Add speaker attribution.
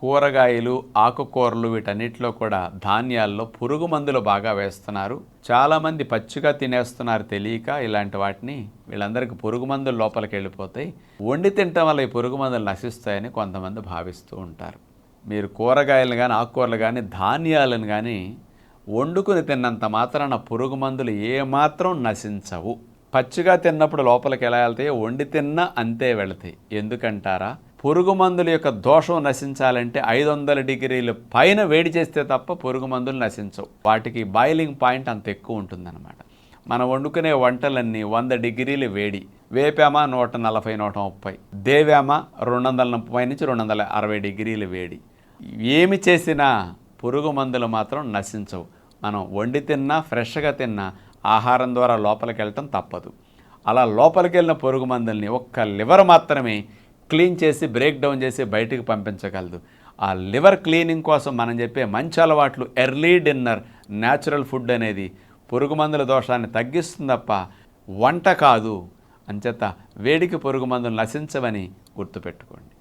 Speaker 1: కూరగాయలు ఆకుకూరలు వీటన్నిటిలో కూడా ధాన్యాల్లో పురుగు మందులు బాగా వేస్తున్నారు. చాలామంది పచ్చిగా తినేస్తున్నారు తెలియక ఇలాంటి వాటిని వీళ్ళందరికీ పురుగు మందులు లోపలికి వెళ్ళిపోతాయి. వండి తినటం వల్ల ఈ పురుగు మందులు నశిస్తాయని కొంతమంది భావిస్తూ ఉంటారు. మీరు కూరగాయలు కానీ ఆకుకూరలు కానీ ధాన్యాలను కానీ వండుకుని తిన్నంత మాత్రాన పురుగు మందులు ఏమాత్రం నశించవు. పచ్చిగా తిన్నప్పుడు లోపలికి ఎలా వెళ్తాయి వండి తిన్నా అంతే వెళతాయి. ఎందుకంటారా? పురుగు మందుల యొక్క దోషం నశించాలంటే ఐదు వందల డిగ్రీల పైన వేడి చేస్తే తప్ప పురుగు మందులు నశించవు. వాటికి బాయిలింగ్ పాయింట్ అంత ఎక్కువ ఉంటుందన్నమాట. మనం వండుకునే వంటలన్నీ వంద డిగ్రీలు వేడి. వేపామా నూట నలభై నూట ముప్పై. దేవామా రెండు వందల ముప్పై నుంచి రెండు వందల అరవై డిగ్రీలు వేడి. ఏమి చేసినా పురుగు మందులు మాత్రం నశించవు. మనం వండి తిన్నా ఫ్రెష్గా తిన్నా ఆహారం ద్వారా లోపలికి వెళ్ళటం తప్పదు. అలా లోపలికి వెళ్ళిన పురుగు మందుల్ని ఒక్క లివర్ మాత్రమే క్లీన్ చేసి బ్రేక్ డౌన్ చేసి బయటికి పంపించగలదు. ఆ లివర్ క్లీనింగ్ కోసం మనం చెప్పే మంచి అలవాట్లు ఎర్లీ డిన్నర్ న్యాచురల్ ఫుడ్ అనేది పురుగు మందుల దోషాన్ని తగ్గిస్తుంది తప్ప వంట కాదు. అంచేత వేడికి పురుగు మందులు నశించవని గుర్తుపెట్టుకోండి.